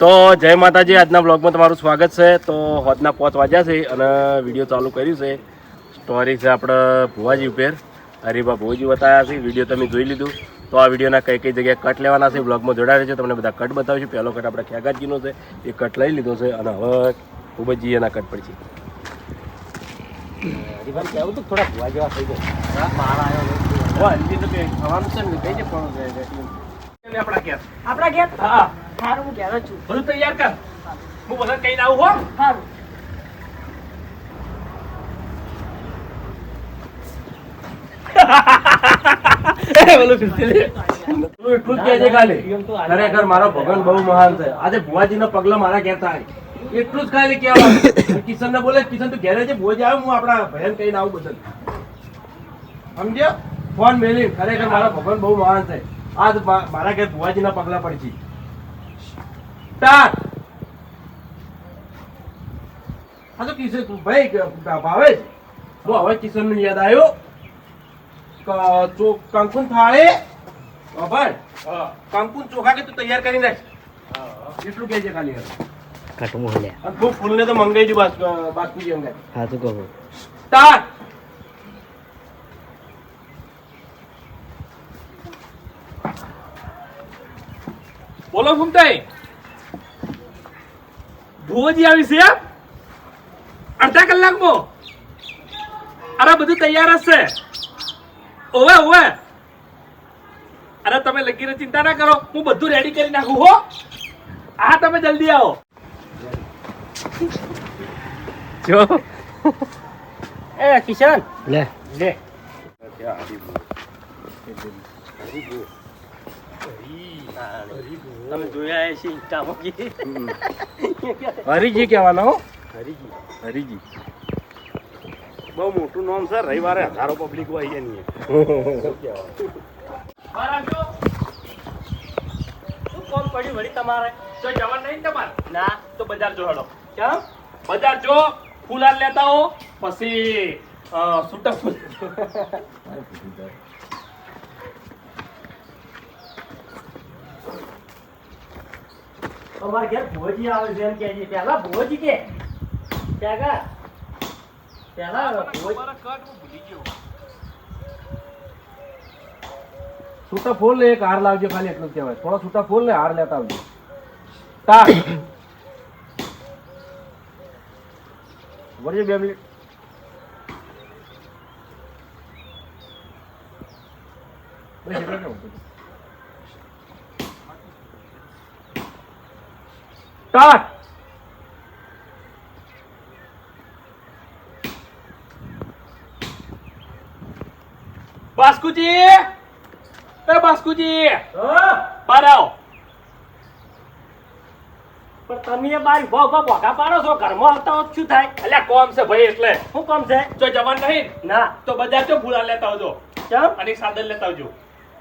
તો જય માતાજી આજના બ્લોગમાં તમારું સ્વાગત છે. તો હોદના પાંચ વાગ્યા છે અને વીડિયો ચાલુ કર્યું છે. સ્ટોરી છે આપણે ભુવાજી ઉપર. હરીભા ભુવાજી બતાવ્યા છે. વીડિયો તમે જોઈ લીધું. તો આ વિડીયોના કઈ કઈ જગ્યાએ કટ લેવાના છે બ્લોગમાં જોડાયા છે તમને બધા કટ બતાવીશું. પહેલો કટ આપણે ખેગાજીનો છે. એ કટ લઈ લીધો છે અને હવે ખૂબ જ એના કટ પડશે હરીભાઈ કહેવું તો થોડા ભુવા જેવા થઈ જાય મારા આવ્યો હજી તો કંઈ થવાનું છે ને કઈ છે? પણ આપણા ઘેર. આપણા ઘેર? હા. સારું હું ઘેર જ છું. બધું તૈયાર કર. હું બધા કઈ આવું હો. સારું ખરેખર મારો ભગવાન બહુ મહાન છે. આજે ભુવાજીના પગલા મારા ઘેર થાય. એટલું જ ખાલી કહેવાનું. કિશન ને બોલે કિશન તું ઘેરે છે ભુવાજી આવે હું આપણા ભયન કહીને આવું બધું. સમજ્યો? ફોન મેલી. ખરેખર મારા ભગવાન બહુ મહાન છે. આજ મારા ઘેર ભુવાજીના પગલા પડશે સ્ટાર્ટ હા તો કિશન ભાઈ ભાવે તો હવે કિશનનું યાદ આવ્યો કંકુન થાળે? ભાઈ કંકુન ચોખા કે તું તૈયાર કરી નાખ. એટલું કહેજે ખાલી. કટમું અને ફૂલને તો મંગાઈ જ બાસ્કુજી અંગાઈ. હા તો કહો. સ્ટાર્ટ બોલો ફૂમતાઈ. ભુવજી આવી છે અડધા કલાકમાં? અરે બધું તૈયાર હશે. ઓવે ઓવે. અરે તમે લગીને ચિંતા ના કરો. હું બધું રેડી કરી નાખું હો. હા તમે જલ્દી આવો. જો. એ કિશન. લે. લે. તમે જોયા છે ઇન્સ્ટામાં હરીજી કહેવાના હો. હરીજી. હરીજી. બહુ મોટું નામ છે રવિવારે હજારો પબ્લિક હોય છે નહીં શું કોમ પડ્યું વળી તમારે? તો જવાનું નહીં તમારે? ના. તો બજાર જો હડો. કેમ? બજાર જો ફૂલાર લેતા હો પછી અ, ફૂલ અમારા ઘેર ભુવજી આવે છે એમ કે છે. પહેલા ભુવજી કે. ત્યાં ગા. પહેલા છૂટા ફૂલ ને એક હાર લાવજો ખાલી એટલું કહેવાય. થોડા છૂટા ફૂલ ને હાર લેતા આવજો. સ્ટાર્ટ વળજો બે મિનિટ બસ એટલું જ કહું. સ્ટાર્ટ બાસ્કુજી એ બાસ્કુજી બહાર આવો પણ તમે બાર ઊભા ઊભા ભોગા પાડો છો? ઘરમાં આવતા હોત શું થાય? એટલે કોમ છે ભાઈ એટલે. શું કોમ છે? જો જવાન નહીં ના. તો બધા જો ભૂલા લેતા આવજો. કેમ અને સાદર લેતા આવજો.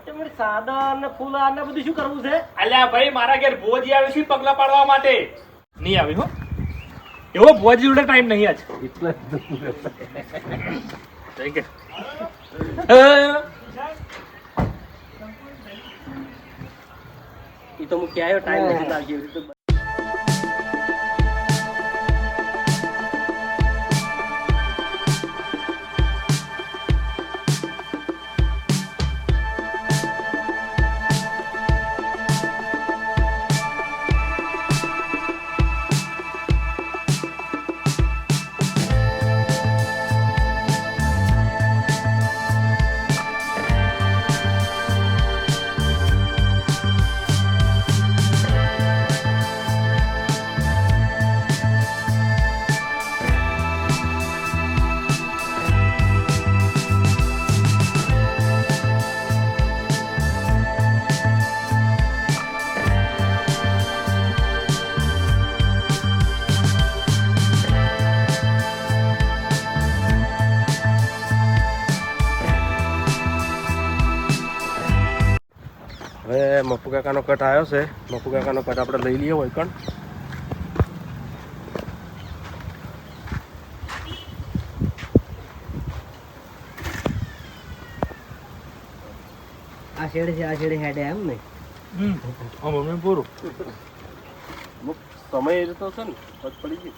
તમે સાદા ને ફૂલા ને બધું શું કરવું છે? અલ્યા ભાઈ મારા ઘેર ભોજી આવે છે પગલા પાડવા માટે. નહીં આવી હો. એવો ભોજી જોડે ટાઈમ નહીં આજ. એટલે થેન્ક યુ એ તો હું ક્યાંય ટાઈમ નથી લાગ્યો મફુ કાકાનો કટ આવ્યો છે. બાપુ કાકાનો કટ આપણે લઈ લઈએ હોય કણ. આ શેડે છે આ શેડે હેડે એમ ને? મમ્મી પૂરું. સમય એ તો છે ને પગ પડી ગઈ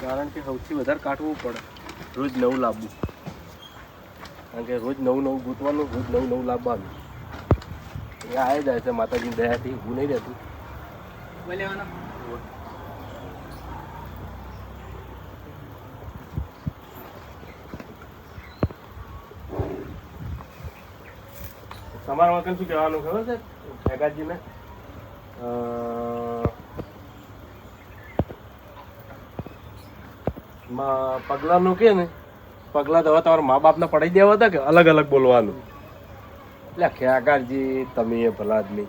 કારણ કે સૌથી વધારે કાઢવું પડે રોજ નવું લાવવું કારણ કે રોજ નવું નવું ગૂંથવાનું રોજ નવું નવું લાવવાનું. એ આવી જાય છે માતાજીની દયાથી, હું નહીં રહેતું. તમારા વખત શું કહેવાનું ખબર છે? ભેગાજીને? પગલાંનું કે ને પગલાં તો હવે તમારા મા બાપને પડાઈ દેવા હતા કે અલગ અલગ બોલવાનું? એટલે ખ્યાકારજી તમે એ ભલા આદમી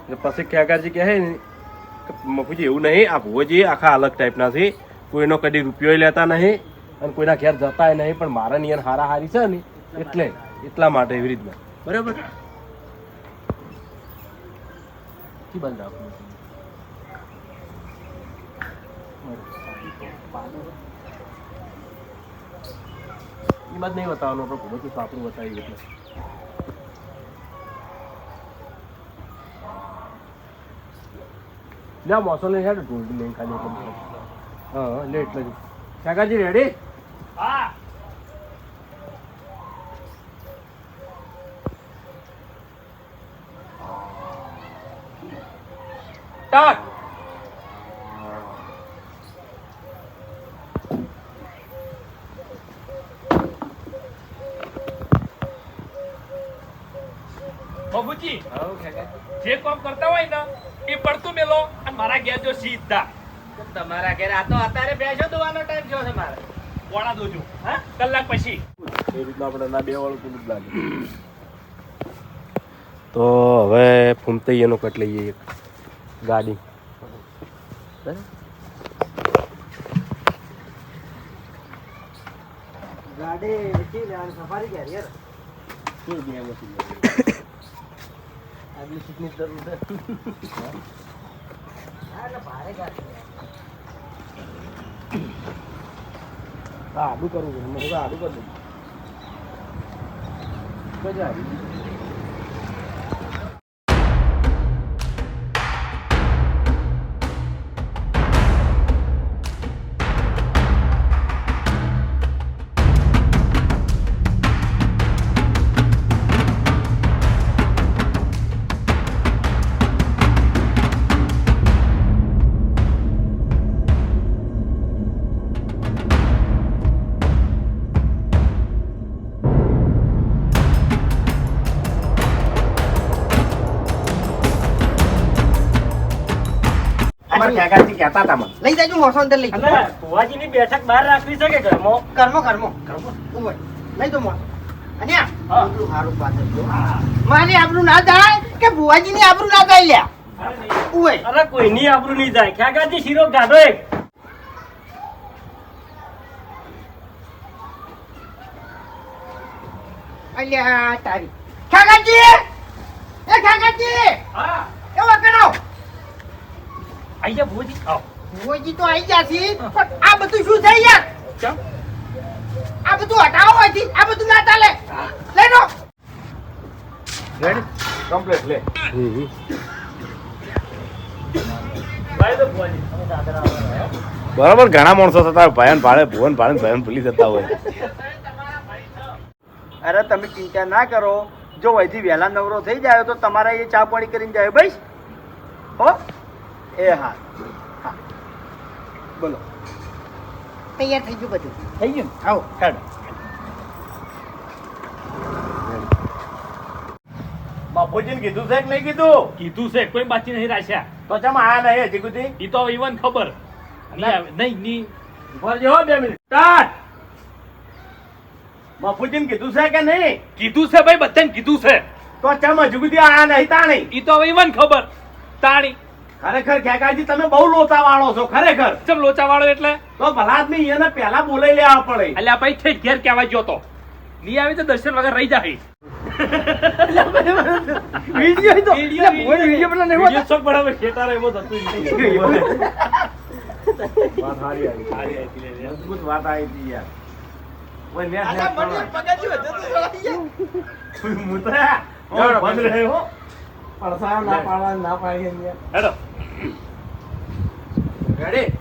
એટલે પછી ખ્યાકારજી કહે ને મફુજી એવું નહીં આ ભુવજી આખા અલગ ટાઈપના છે કોઈનો કદી રૂપિયો લેતા નહીં અને કોઈના ઘેર જતાય નહીં પણ મારા નિયન હારા હારી છે ને એટલે એટલા માટે એવી રીતના. બરાબર? કી બંધ રાખવું એ બાદ નહીં બતાવવાનું આપણે ખૂબ જ આપણું બતાવી એટલે. લ્યા મોસો લઈને હેડ ઢોલ લઈને ખાલી હા હા લે એટલે જ. કાકાજી રેડી હા. સ્ટાર્ટ જે કામ કરતા હોય ને એ પડતું મેલો અને મારા ઘેર જો સીધા. તમારા ઘરે આ તો અત્યારે બેસો દોવાનો ટાઈમ જો છે મારે. પોણા દોજો. હા? કલાક પછી. એ રીતના આપણે ના બે વાળું જ લાગે. તો હવે ફૂમતઈ એનો કટ લઈએ એક ગાડી. ગાડી સફારી ગયા યાર આગલી સીટની જરૂર છે. આડું કરવું છે. આડું કરી દઉં. મજા આવી. અમારા કાકાજી કહેતા હતા મને. લઈ જાજો મોસો અંદર લઈ અને ભુવાજીની બેઠક બહાર રાખવી છે કે ઘરમાં? કર્મો કર્મો ઊભો લઈ દો મોસો. અને આ હા. પાછળ જો. મારી આબરૂ ના જાય કે ભુવાજીની આબરૂ ના જાય લ્યા? ઉવે અરે કોઈની આબરૂ નહીં જાય. ખ્યાગાજી શીરો ગાધો એક? અલ્યા તારી. કાકાજી એ કાકાજી હા. એવો કરો આઈ જા ભુવાજી. આવો. ભુવાજી તો આઈ ગયા છે પણ આ બધું શું થઈ યાર? ચમ. આ બધું હટાવો અહીંથી આ બધું ના ચાલે. લે લો. રેડી કમ્પ્લીટ લે બરાબર ઘણા માણસો થતા ભયન ભાડે ભુવન ભાડે ભયન ભૂલી જતા હોય. અરે તમે ચિંતા ના કરો. જો વૈધી વહેલા નવરો થઈ જાય તો તમારે એ ચા પાણી કરીને જાય ભાઈ હો? એ હા. હા. બોલો. તૈયાર થઈ ગયું બધું? થઈ ગયું ને? આવો. હેડ. બાપુજીને કીધું છે કે નહીં કીધું? કીધું છે કોઈ બાચી નહીં રાખ્યા. તો ચમ આ નહીં હજી સુધી? ઈ તો ઈવન ખબર. નહીં નહીં નહીં ઊભા હો બે મિનિટ. સ્ટાર્ટ! બાપુજીને કીધું છે કે નહીં? કીધું છે ભાઈ બધાને કીધું છે. તો ચમ હજુ આ આયા નહીં તાણી? ઈ તો ઈવન ખબર. તાણી. ખરેખર ખેકાજી તમે બહુ લોચા વાળો છો ખરેખર. ચમ લોચા વાળો એટલે? તો ભલા આદમી એને પહેલા બોલાઈ લેવા પડે. એટલે આ ભાઈ ઠેઠ ઘેર કહેવા ગયો તો. લી આવી તો દર્શન વગર રહી જાય વિડિયો તો વીડિયો એટલે ભુવન વીડિયો પેલા નહીં વીડિયો શોખ બરાબર ખેતા એમાં થતું. વાત હારી આવી. હારી લે લે. મજબૂત વાત આવી હતી યાર. મુતરા. બંધ ના પાડવા ના પાડી હેડો. રેડી?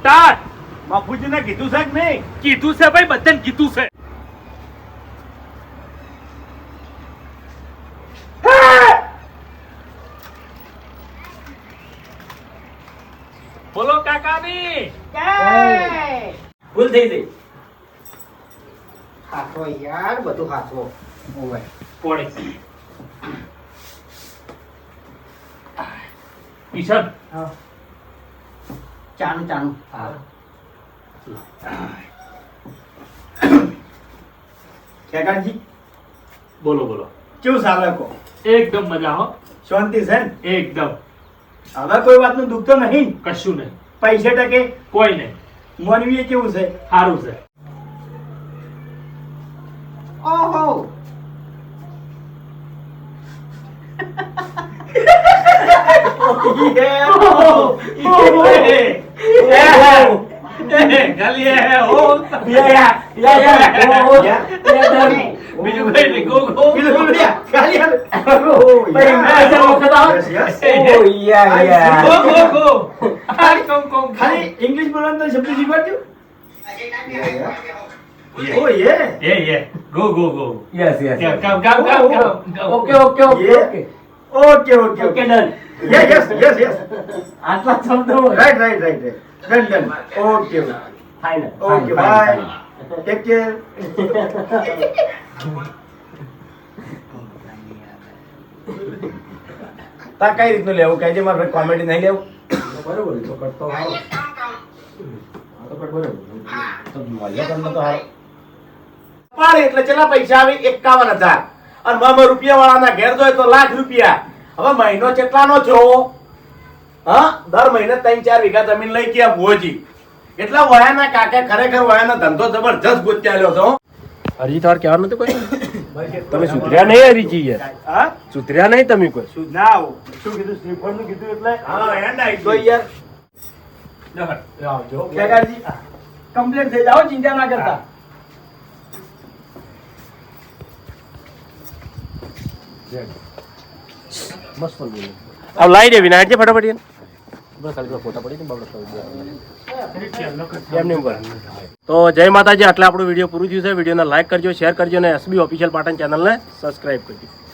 સ્ટાર્ટ! બાપુજીને કીધું છે કે નહીં? કીધું છે ભાઈ બધાને કીધું છે. બોલો કાકાની! ભૂલ થઈ ગઈ. હાથો યાર બધું હાથો. ઓય પોણી કિશન હા. ચાનું ચાનું. કેકાજી બોલો બોલો. કેવું ચાલે કો એકદમ મજા હો. શાંતિ છે ને? એકદમ. હવે કોઈ વાતનું દુઃખ તો નહીં કશું નહીં. પૈસે ટકે? કોઈ નહીં. મોનવીએ કેવું છે? સારું છે. ઓહો. બીજું કઈ નહીં ગો ગો ખાલી ખાલી ઇંગ્લિશ બોલવાનું શબ્દ શીખવાડજો okay okay okay okay okay okay okay okay done yes yes yes yes આટલા શબ્દો right right right done done okay final okay bye take care તા કઈ રીતનું લેવું કહેજે મારે કોમેડી નહીં લેવું બરોબર તો કરતો હારો આ તો કટ બરોબર તો મળે તમને તો હારો પાડે એટલે કેટલા પૈસા આવે એકાવન હજાર અને મામા રૂપિયા વાળાના ઘેર જોઈએ તો લાખ રૂપિયા. હવે મહિનો કેટલાનો થયો? હા? દર મહિને ત્રણ ચાર વીઘા જમીન લઈ ગયા ભોજી એટલા વયાના કાકા ખરેખર વયાનો ધંધો જબરજસ્ત ગોત્યા લ્યો છો હરજી તમારે કહેવાનું નથી કોઈ? તમે સુધર્યા નહીં હરીજી યાર. હા? સુધર્યા નહીં તમે કોઈ? શું ના શું કીધું? શ્રીફળનું કીધું એટલે? હા એન્ડ આવી જો ગયો યાર. કમ્પ્લીટ થઈ જાઓ ચિંતા ના કરતા. પેલા ફોટા પડી ને બાબડા એમને એમ કરે તો જય માતાજી આટલે આપણું વીડિયો પૂરું થયું છે વિડીયોને લાઈક કરજો શેર કરજો અને એસબી ઓફિશિયલ પાટણ ચેનલને સબસ્ક્રાઇબ કરજો